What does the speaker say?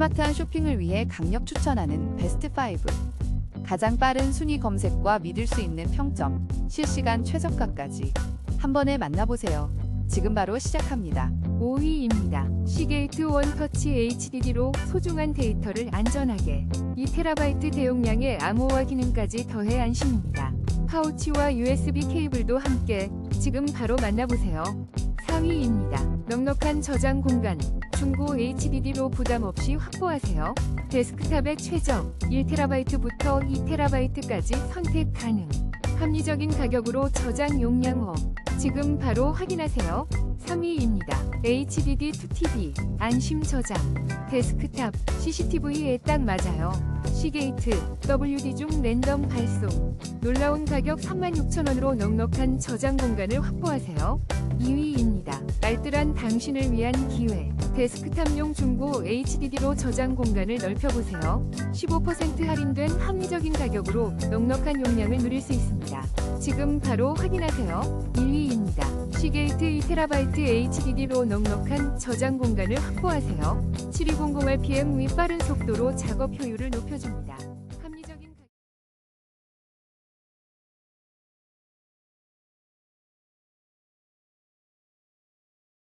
스마트한 쇼핑을 위해 강력 추천하는 베스트 5. 가장 빠른 순위 검색과 믿을 수 있는 평점, 실시간 최저가까지 한 번에 만나보세요. 지금 바로 시작합니다. 5위입니다. 시게이트 원 터치 HDD로 소중한 데이터를 안전하게 2TB 대용량의 암호화 기능까지 더해 안심입니다. 파우치와 USB 케이블도 함께 지금 바로 만나보세요. 4위입니다. 넉넉한 저장 공간, 중고 HDD로 부담 없이 확보하세요. 데스크탑의 최적 1TB부터 2TB까지 선택 가능. 합리적인 가격으로 저장 용량업. 지금 바로 확인하세요. 3위입니다. HDD 2TB 안심 저장. 데스크탑 CCTV에 딱 맞아요. 시게이트 WD 중 랜덤 발송. 놀라운 가격 36,000원으로 넉넉한 저장 공간을 확보하세요. 2위입니다. 알뜰한 당신을 위한 기회. 데스크탑용 중고 HDD로 저장 공간을 넓혀보세요. 15% 할인된 합리적인 가격으로 넉넉한 용량을 누릴 수 있습니다. 지금 바로 확인하세요. 1위입니다. 시게이트 2TB HDD로 넉넉한 저장 공간을 확보하세요. 7200rpm 위 빠른 속도로 작업 효율을 높여줍니다.